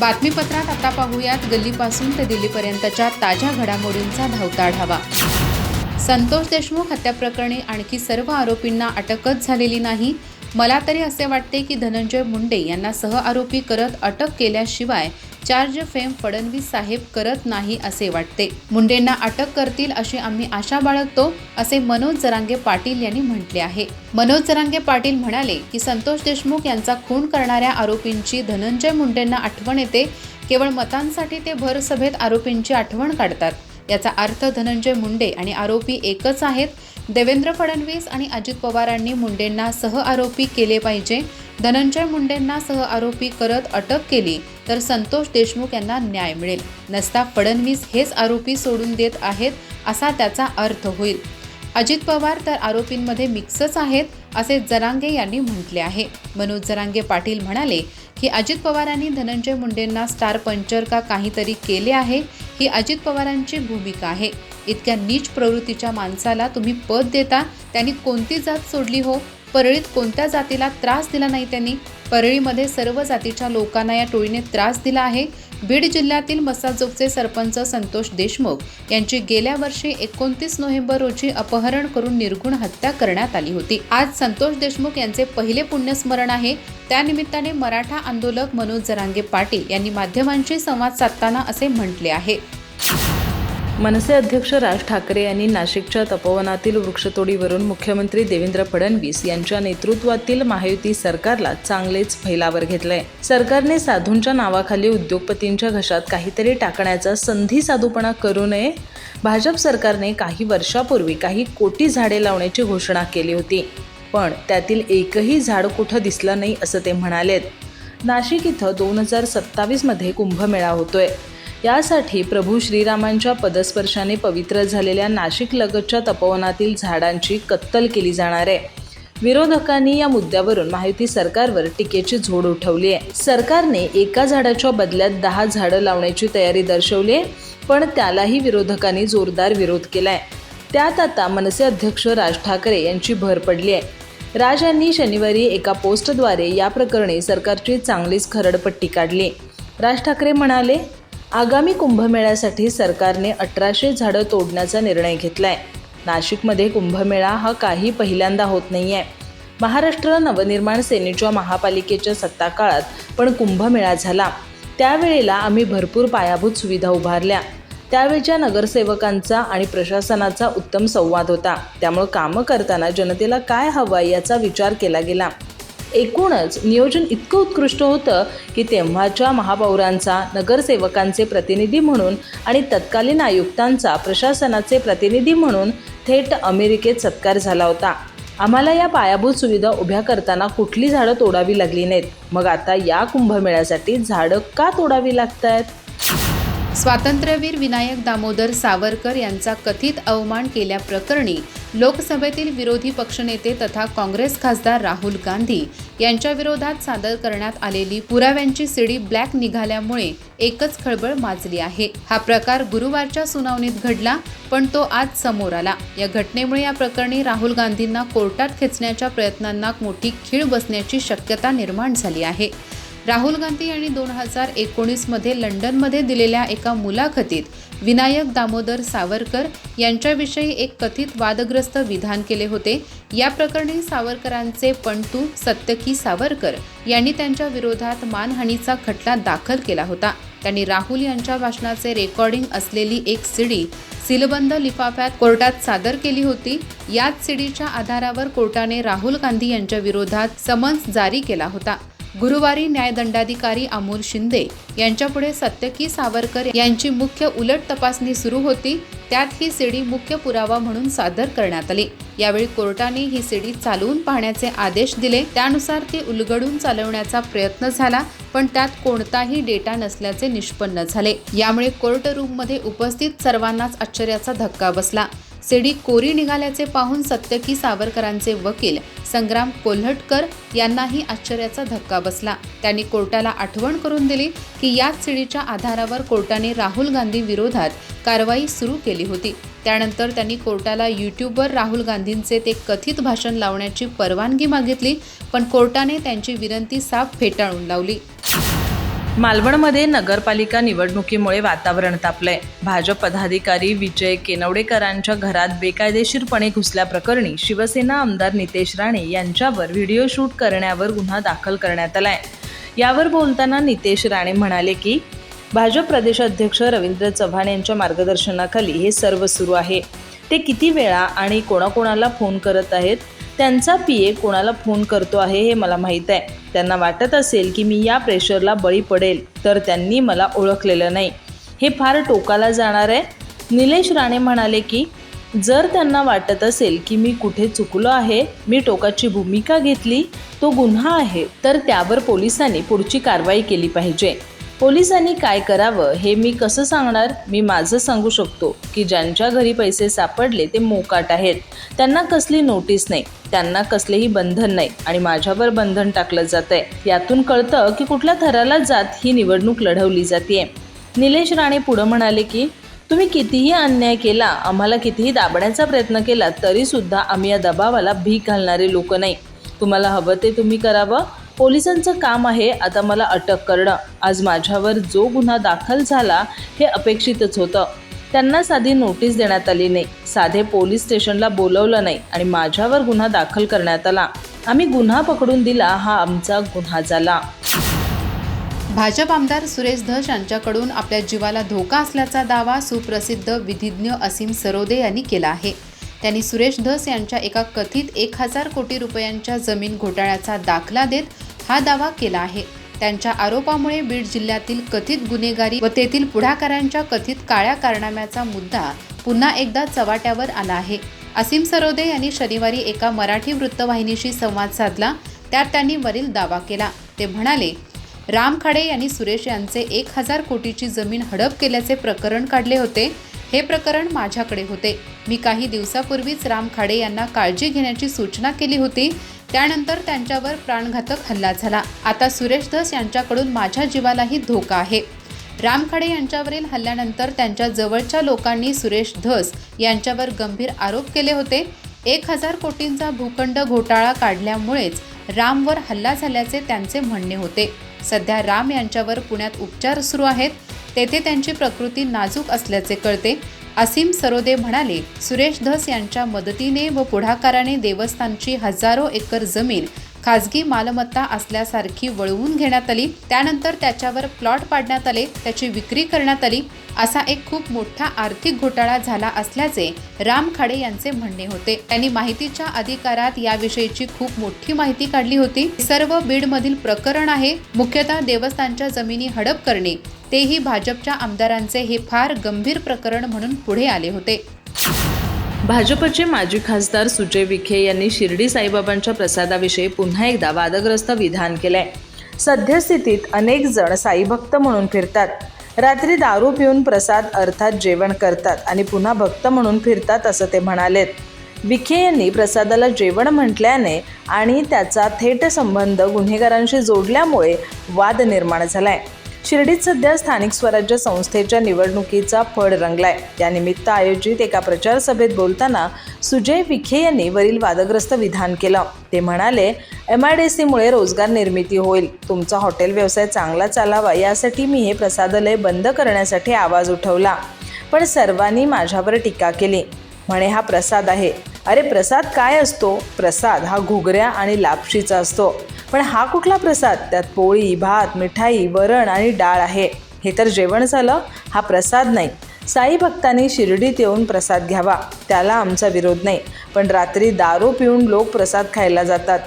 बातमीपत्रात आता पाहूयात. गल्लीपासून ते दिल्लीपर्यंतच्या ताज्या घडामोडींचा धावता आढावा. संतोष देशमुख हत्याप्रकरणी आणखी सर्व आरोपींना अटकच झालेली नाही. मला तरी असे वाटते की धनंजय मुंडे यांना सहआरोपी करत अटक केल्याशिवाय चार्ज फेम फडणवीस साहेब करत नाही असे वाटते. मुंडेंना अटक करतील अशी आम्ही आशा बाळगतो असे मनोज जरांगे पाटील यांनी म्हटले आहे. मनोज जरांगे पाटील म्हणाले की संतोष देशमुख यांचा खून करणाऱ्या आरोपींची धनंजय मुंडेंना आठवण येते केवळ मतांसाठी ते भर सभेत आरोपींची आठवण काढतात. याचा अर्थ धनंजय मुंडे आणि आरोपी एकच आहेत देवेंद्र फडणवीस आणि अजित पवारांनी मुंडेंना सहआरोपी केले पाहिजे. धनंजय मुंडेंना सहआरोपी करत अटक केली तर संतोष देशमुख यांना न्याय मिळेल. नसता फडणवीस हेच आरोपी सोडून देत आहेत असा त्याचा अर्थ होईल. अजित पवार तर आरोपींमध्ये मिक्सच आहेत असे जरांगे यांनी म्हटले आहे. मनोज जरांगे पाटील म्हणाले की अजित पवारांनी धनंजय मुंडेंना स्टार पंचर का काहीतरी केले आहे ही अजित पवारांची भूमिका आहे. इतक्या नीच प्रवृत्तीच्या माणसाला तुम्ही पद देता त्यांनी कोणती जात सोडली हो? परळीत कोणत्या जातीला त्रास दिला नाही त्यांनी? परळीमध्ये सर्व जातीच्या लोकांना या टोळीने त्रास दिला आहे. बीड जिल्ह्यातील मसाजोगचे सरपंच संतोष देशमुख यांची गेल्या वर्षी एकोणतीस नोव्हेंबर रोजी अपहरण करून निर्गुण हत्या करण्यात आली होती. आज संतोष देशमुख यांचे पहिले पुण्यस्मरण आहे. त्यानिमित्ताने मराठा आंदोलक मनोज जरांगे पाटील यांनी माध्यमांशी संवाद साधताना असे म्हटले आहे. मनसे अध्यक्ष राज ठाकरे यांनी नाशिकच्या तपोवनातील वृक्षतोडीवरून मुख्यमंत्री देवेंद्र फडणवीस यांच्या नेतृत्वातील महायुती सरकारला चांगलेच फैलावर घेतलंय. सरकारने साधूंच्या नावाखाली उद्योगपतींच्या घशात काहीतरी टाकण्याचा संधी साधूपणा करू नये. भाजप सरकारने काही वर्षापूर्वी काही कोटी झाडे लावण्याची घोषणा केली होती. पण त्यातील एकही झाड कुठं दिसलं नाही असं ते म्हणालेत. नाशिक इथं दोन हजार सत्तावीसमध्ये कुंभमेळा होतोय. यासाठी प्रभू श्रीरामांच्या पदस्पर्शाने पवित्र झालेल्या नाशिक लगतच्या तपोवनातील झाडांची कत्तल केली जाणार आहे. विरोधकांनी या मुद्द्यावरून माहिती सरकारवर टीकेची झोड उठवली आहे. सरकारने एका झाडाच्या बदल्यात दहा झाडं लावण्याची तयारी दर्शवली आहे पण त्यालाही विरोधकांनी जोरदार विरोध केलाय. त्यात आता मनसे अध्यक्ष राज ठाकरे यांची भर पडली आहे. राज यांनी शनिवारी एका पोस्टद्वारे या प्रकरणी सरकारची चांगलीच खरडपट्टी काढली. राज ठाकरे म्हणाले आगामी कुंभमेळ्यासाठी सरकारने अठराशे झाडं तोडण्याचा निर्णय घेतला आहे नाशिकमध्ये कुंभमेळा हा काही पहिल्यांदा होत नाही आहे महाराष्ट्र नवनिर्माण सेनेच्या महापालिकेच्या सत्ताकाळात पण कुंभमेळा झाला. त्यावेळेला आम्ही भरपूर पायाभूत सुविधा उभारल्या. त्यावेळच्या नगरसेवकांचा आणि प्रशासनाचा उत्तम संवाद होता. त्यामुळं कामं करताना जनतेला काय हवं याचा विचार केला गेला. एकूणच नियोजन इतकं उत्कृष्ट होतं की तेव्हाच्या महापौरांचा नगरसेवकांचे प्रतिनिधी म्हणून आणि तत्कालीन आयुक्तांचा प्रशासनाचे प्रतिनिधी म्हणून थेट अमेरिकेत सत्कार झाला होता. आम्हाला या पायाभूत सुविधा उभ्या करताना कुठली झाडं तोडावी लागली नाहीत. मग आता या कुंभमेळ्यासाठी झाडं का तोडावी लागत आहेत स्वातंत्र्यवीर विनायक दामोदर सावरकर यांचा कथित अवमान केल्याप्रकरणी लोकसभेतील विरोधी पक्षनेते तथा काँग्रेस खासदार राहुल गांधी यांच्या विरोधात सादर करण्यात आलेली पुराव्यांची सीडी ब्लॅक निघाल्यामुळे एकच खळबळ माजली आहे. हा प्रकार गुरुवारच्या सुनावणीत घडला पण तो आज समोर आला. या घटनेमुळे या प्रकरणी राहुल गांधींना कोर्टात खेचण्याच्या प्रयत्नांना मोठी खीळ बसण्याची शक्यता निर्माण झाली आहे. राहुल गांधी यांनी दोन हजार एकोणीसमध्ये लंडनमध्ये दिलेल्या एका मुलाखतीत विनायक दामोदर सावरकर यांच्याविषयी एक कथित वादग्रस्त विधान केले होते. या प्रकरणी सावरकरांचे पणतू सत्यकी सावरकर यांनी त्यांच्या विरोधात मानहानीचा खटला दाखल केला होता. त्यांनी राहुल यांच्या भाषणाचे रेकॉर्डिंग असलेली एक सीडी सीलबंद लिफाफ्यात कोर्टात सादर केली होती. याच सीडीच्या आधारावर कोर्टाने राहुल गांधी यांच्या विरोधात समन्स जारी केला होता. गुरुवारी न्यायदंडाधिकारी अमोल शिंदे यांच्यापुढे सत्यकी सावरकर यांची मुख्य उलट तपासणी सुरू होती. त्यात ही सीडी मुख्य पुरावा म्हणून सादर करण्यात आली. यावेळी कोर्टाने ही सीडी चालवून पाहण्याचे आदेश दिले. त्यानुसार ती उलगडून चालवण्याचा प्रयत्न झाला पण त्यात कोणताही डेटा नसल्याचे निष्पन्न झाले. यामुळे कोर्ट रूममध्ये उपस्थित सर्वांनाच आश्चर्याचा धक्का बसला. सीडी कोरी निघाल्याचे पाहून सत्यकी सावरकरांचे वकील संग्राम कोल्हटकर यांनाही आश्चर्याचा धक्का बसला. त्यांनी कोर्टाला आठवण करून दिली की याच सीडीच्या आधारावर कोर्टाने राहुल गांधी विरोधात कारवाई सुरू केली होती. त्यानंतर त्यांनी कोर्टाला यूट्यूबवर राहुल गांधींचे ते कथित भाषण लावण्याची परवानगी मागितली पण कोर्टाने त्यांची विनंती साफ फेटाळून लावली. मालवणमध्ये नगरपालिका निवडणुकीमुळे वातावरण तापलंय. भाजप पदाधिकारी विजय केनवडेकरांच्या घरात बेकायदेशीरपणे घुसल्याप्रकरणी शिवसेना आमदार नितेश राणे यांच्यावर व्हिडिओ शूट करण्यावर गुन्हा दाखल करण्यात आलाय. यावर बोलताना नितेश राणे म्हणाले की भाजप प्रदेशाध्यक्ष रवींद्र चव्हाण यांच्या मार्गदर्शनाखाली हे सर्व सुरू आहे. ते किती वेळा आणि कोणाकोणाला फोन करत आहेत? त्यांचा पी ए कोणाला फोन करतो आहे हे मला माहीत आहे. त्यांना वाटत असेल की मी या प्रेशरला बळी पडेल तर त्यांनी मला ओळखलेलं नाही. हे फार टोकाला जाणार आहे. निलेश राणे म्हणाले की जर त्यांना वाटत असेल की मी कुठे चुकलो आहे मी टोकाची भूमिका घेतली तो गुन्हा आहे तर त्यावर पोलिसांनी पुढची कारवाई केली पाहिजे. पोलिसांनी काय करावं हे मी कसं सांगणार? मी माझं सांगू शकतो की ज्यांच्या घरी पैसे सापडले ते मोकाट आहेत. त्यांना कसली नोटीस नाही. त्यांना कसलेही बंधन नाही आणि माझ्यावर बंधन टाकलं जात आहे यातून कळतं की कुठल्या थराला जात ही निवडणूक लढवली जाते निलेश राणे पुढं म्हणाले की तुम्ही कितीही अन्याय केला आम्हाला कितीही दाबण्याचा प्रयत्न केला तरीसुद्धा आम्ही या दबावाला भीक घालणारे लोक नाही. तुम्हाला हवं ते तुम्ही करावं. पोलिसांचं काम आहे आता मला अटक करणं. आज माझ्यावर जो गुन्हा दाखल झाला हे अपेक्षितच होतं. त्यांना साधी नोटीस देण्यात आली नाही. साधे पोलीस स्टेशनला बोलवलं नाही आणि माझ्यावर गुन्हा दाखल करण्यात आला. आम्ही गुन्हा पकडून दिला हा आमचा गुन्हा झाला. भाजप आमदार सुरेश धस यांच्याकडून आपल्या जीवाला धोका असल्याचा दावा सुप्रसिद्ध विधिज्ञ असीम सरोदे यांनी केला आहे. त्यांनी सुरेश धस यांच्या एका कथित एक हजार कोटी रुपयांच्या जमीन घोटाळ्याचा दाखला देत हा दावा केला आहे. त्यांच्या आरोपामुळे बीड जिल्ह्यातील कथित गुन्हेगारी व तेथील पुढाकारांच्या कथित काळ्या कारनाम्याचा मुद्दा पुन्हा एकदा चव्हाट्यावर आला आहे. असीम सरोदे यांनी शनिवारी एका मराठी वृत्तवाहिनीशी संवाद साधला त्यात त्यांनी वरील दावा केला. ते म्हणाले राम खाडे यांनी सुरेश यांचे एक हजार कोटीची जमीन हडप केल्याचे प्रकरण काढले होते. हे प्रकरण माझ्याकडे होते. मी काही दिवसापूर्वीच राम खाडे यांना काळजी घेण्याची सूचना केली होती. त्यानंतर त्यांच्यावर प्राणघातक हल्ला झाला. आता सुरेश धस यांच्याकडून माझ्या जीवालाही धोका आहे. राम खाडे यांच्यावरील हल्ल्यानंतर त्यांच्या जवळच्या लोकांनी सुरेश धस यांच्यावर गंभीर आरोप केले होते. एक हजार कोटींचा भूखंड घोटाळा काढल्यामुळेच रामवर हल्ला झाल्याचे त्यांचे म्हणणे होते. सध्या राम यांच्यावर पुण्यात उपचार सुरू आहेत. तेथे त्यांची प्रकृती नाजूक असल्याचे कळते. असीम सरोदे म्हणाले सुरेश धस यांच्या मदतीने व पुढाकाराने देवस्थानची हजारो एकर जमीन खाजगी मालमत्ता असल्यासारखी वळवून घेण्यात आली त्यानंतर त्याच्यावर प्लॉट पाडण्यात आले त्याची विक्री करण्यात आली असा एक खूप मोठा आर्थिक घोटाळा झाला असल्याचे राम खाडे यांचे म्हणणे होते. त्यांनी माहितीच्या अधिकारात याविषयीची खूप मोठी माहिती काढली होती. सर्व बीडमधील प्रकरण आहे मुख्यतः देवस्थानच्या जमिनी हडप करणे. तेही भाजपच्या आमदारांचे हे फार गंभीर प्रकरण म्हणून पुढे आले होते. भाजपचे माजी खासदार सुजय विखे यांनी शिर्डी साईबाबांच्या प्रसादाविषयी पुन्हा एकदा वादग्रस्त विधान केलंय. सद्यस्थितीत अनेक जण साईभक्त म्हणून फिरतात. रात्री दारू पिऊन प्रसाद अर्थात जेवण करतात आणि पुन्हा भक्त म्हणून फिरतात असं ते म्हणालेत. विखे यांनी प्रसादाला जेवण म्हटल्याने आणि त्याचा थेट संबंध गुन्हेगारांशी जोडल्यामुळे वाद निर्माण झाला आहे शिर्डीत सध्या स्थानिक स्वराज्य संस्थेच्या निवडणुकीचा फड रंगलाय. यानिमित्त आयोजित एका प्रचार सभेत बोलताना सुजय विखे यांनी वरील वादग्रस्त विधान केलं. ते म्हणाले एम आय डी सीमुळे रोजगार निर्मिती होईल. तुमचा हॉटेल व्यवसाय चांगला चालावा यासाठी मी हे प्रसादालय बंद करण्यासाठी आवाज उठवला. पण सर्वांनी माझ्यावर टीका केली. म्हणे हा प्रसाद आहे. अरे प्रसाद काय असतो? प्रसाद हा घुगऱ्या आणि लापशीचा असतो. पण हा कुठला प्रसाद? त्यात पोळी भात मिठाई वरण आणि डाळ आहे. हे तर जेवण झालं? हा प्रसाद नाही. साई भक्तांनी शिर्डीत येऊन प्रसाद घ्यावा. त्याला आमचा विरोध नाही. पण रात्री दारू पिऊन लोक प्रसाद खायला जातात.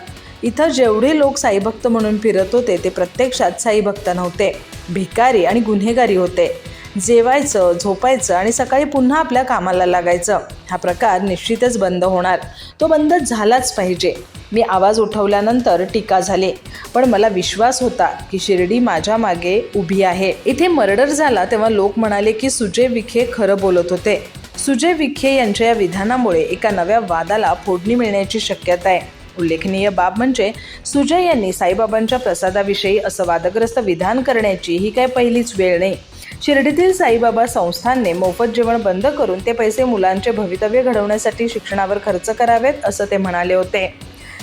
इथं जेवढे लोक साईभक्त म्हणून फिरत होते ते प्रत्यक्षात साईभक्त नव्हते. भिकारी आणि गुन्हेगारी होते. जेवायचं झोपायचं आणि सकाळी पुन्हा आपल्या कामाला लागायचं. हा प्रकार निश्चितच बंद होणार. तो बंद झालाच पाहिजे. मी आवाज उठवल्यानंतर टीका झाली. पण मला विश्वास होता की शिर्डी माझ्या मागे उभी आहे. इथे मर्डर झाला तेव्हा लोक म्हणाले की सुजय विखे खरं बोलत होते. सुजय विखे यांच्या या विधानामुळे एका नव्या वादाला फोडणी मिळण्याची शक्यता आहे. उल्लेखनीय बाब म्हणजे सुजय यांनी साईबाबांच्या प्रसादाविषयी असं वादग्रस्त विधान करण्याची ही काय पहिलीच वेळ नाही. शिर्डीतील साईबाबा संस्थांनी मोफत जेवण बंद करून ते पैसे मुलांचे भवितव्य घडवण्यासाठी शिक्षणावर खर्च करावेत असं ते म्हणाले होते.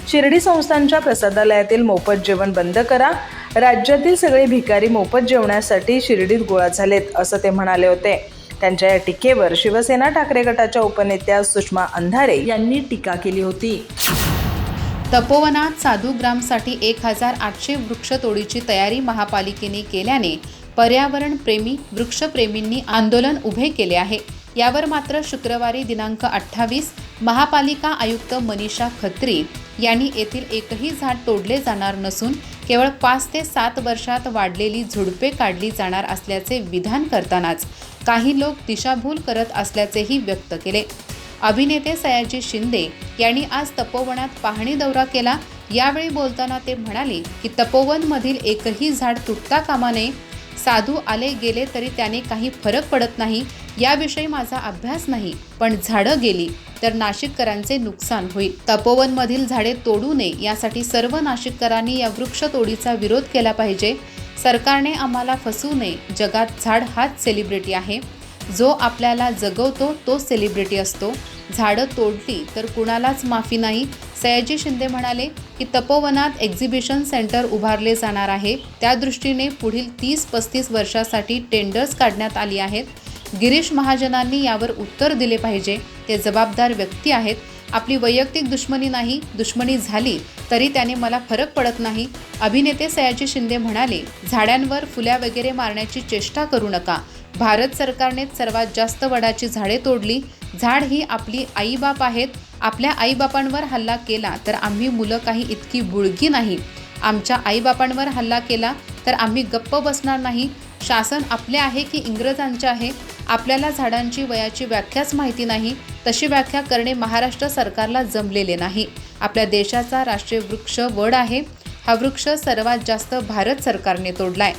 शिर्डी संस्थांच्या प्रसादालयातील मोफत जेवण बंद करा. राज्यातील सगळे भिकारी मोफत जेवण्यासाठी शिर्डीत गोळा झालेत असं ते म्हणाले होते. त्यांच्या या टीकेवर शिवसेना ठाकरे गटाच्या उपनेत्या सुषमा अंधारे यांनी टीका केली होती. तपोवनात साधू ग्रामसाठी एक हजार आठशे वृक्षतोडीची तयारी महापालिकेने केल्याने पर्यावरण प्रेमी वृक्षप्रेमींनी आंदोलन उभे केले आहे. यावर मात्र शुक्रवारी दिनांक अठ्ठावीस महापालिका आयुक्त मनीषा खत्री यांनी येथील एकही झाड तोडले जाणार नसून केवळ पाच ते सात वर्षात वाढलेली झुडपे काढली जाणार असल्याचे विधान करतानाच काही लोक दिशाभूल करत असल्याचेही व्यक्त केले. अभिनेते सयाजी शिंदे यांनी आज तपोवनात पाहणी दौरा केला. यावेळी बोलताना ते म्हणाले की तपोवनमधील एकही झाड तुटता कामा नये साधू आले गेले तरी त्याने काही फरक पडत नाही याविषयी माझा अभ्यास नाही. पण झाडं गेली तर नाशिककरांचे नुकसान होईल. तपोवनमधील झाडे तोडू नये यासाठी सर्व नाशिककरांनी या वृक्ष तोडीचा विरोध केला पाहिजे. सरकारने आम्हाला फसवू नये. जगात झाड हाच सेलिब्रिटी आहे. जो आपल्याला जगवतो तो सेलिब्रिटी असतो. झाडं तोडली तर कुणालाच माफी नाही. सयाजी शिंदे म्हणाले की तपोवनात एक्झिबिशन सेंटर उभारले जाणार आहे. त्या दृष्टीने पुढील तीस पस्तीस वर्षासाठी टेंडर्स काढण्यात आली आहेत. गिरीश महाजनांनी यावर उत्तर दिले पाहिजे. ते जबाबदार व्यक्ती आहेत. आपली वैयक्तिक दुश्मनी नाही दुश्मनी झाली तरी त्याने मला फरक पडत नाही. अभिनेते सयाजी शिंदे म्हणाले झाडांवर फुल्या वगैरे मारण्याची चेष्टा करू नका. भारत सरकारने सर्वात जास्त वडाची झाडे तोडली. झाड ही आपली आईबाप आहेत. आपल्या आईबापांवर हल्ला केला तर आम्ही मुलं काही इतकी बुळगी नाही. आमच्या आईबापांवर हल्ला केला तर आम्ही गप्प बसणार नाही. शासन आपले आहे की इंग्रजांचे आहे? आपल्याला झाडांची वयाची व्याख्याच माहिती नाही. तशी व्याख्या करणे महाराष्ट्र सरकारला जमलेले नाही. आपल्या देशाचा राष्ट्रीय वृक्ष वड आहे. हा वृक्ष सर्वात जास्त भारत सरकारने तोडलाय.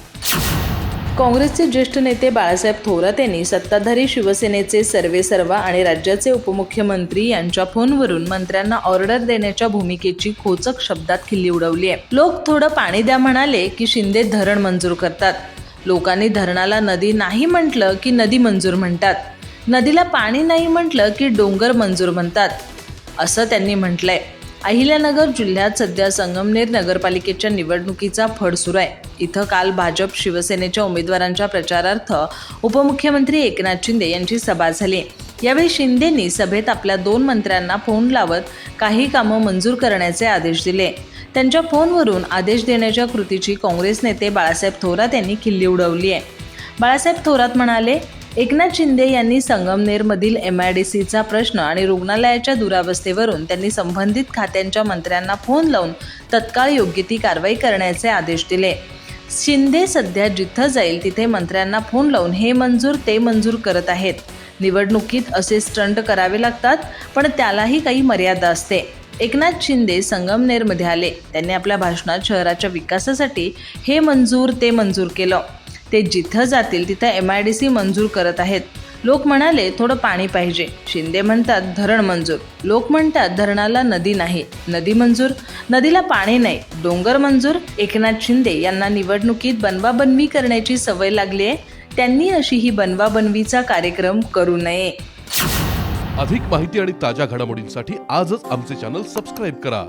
काँग्रेसचे ज्येष्ठ नेते बाळासाहेब थोरात यांनी सत्ताधारी शिवसेनेचे सर्वेसर्वा आणि राज्याचे उपमुख्यमंत्री यांच्या फोनवरून मंत्र्यांना ऑर्डर देण्याच्या भूमिकेची खोचक शब्दात खिल्ली उडवली आहे. लोक थोडं पाणी द्या म्हणाले की शिंदे धरण मंजूर करतात. लोकांनी धरणाला नदी नाही म्हटलं की नदी मंजूर म्हणतात. नदीला पाणी नाही म्हटलं की डोंगर मंजूर म्हणतात. असं त्यांनी म्हटलंय. अहिल्यानगर जिल्ह्यात सध्या संगमनेर नगरपालिकेच्या निवडणुकीचा फड सुरू आहे. इथं काल भाजप शिवसेनेच्या उमेदवारांच्या प्रचारार्थ उपमुख्यमंत्री एकनाथ शिंदे यांची सभा झाली. यावेळी शिंदेंनी सभेत आपल्या दोन मंत्र्यांना फोन लावत काही कामं मंजूर करण्याचे आदेश दिले. त्यांच्या फोनवरून आदेश देण्याच्या कृतीची काँग्रेस नेते बाळासाहेब थोरात यांनी खिल्ली उडवली आहे. बाळासाहेब थोरात म्हणाले एकनाथ शिंदे यांनी संगमनेरमधील एम आय डी सीचा प्रश्न आणि रुग्णालयाच्या दुरावस्थेवरून त्यांनी संबंधित खात्यांच्या मंत्र्यांना फोन लावून तत्काळ योग्य ती कारवाई करण्याचे आदेश दिले. शिंदे सध्या जिथं जाईल तिथे मंत्र्यांना फोन लावून हे मंजूर ते मंजूर करत आहेत. निवडणुकीत असे स्टंट करावे लागतात पण त्यालाही काही मर्यादा असते. एकनाथ शिंदे संगमनेरमध्ये आले. त्यांनी आपल्या भाषणात शहराच्या विकासासाठी हे मंजूर ते मंजूर केलं. ते जिथं जातील तिथं एम आय डी सी मंजूर करत आहेत. लोक म्हणाले थोडं पाणी पाहिजे. शिंदे म्हणतात धरण मंजूर. लोक म्हणतात धरणाला नदी नाही. नदी मंजूर? नदीला पाणी नाही. डोंगर मंजूर? एकनाथ शिंदे यांना निवडणुकीत बनवाबनवी करण्याची सवय लागली आहे. त्यांनी अशी ही बनवाबनवीचा कार्यक्रम करू नये. अधिक माहिती आणि ताज्या घडामोडींसाठी आजच आमचे चॅनल सबस्क्राईब करा.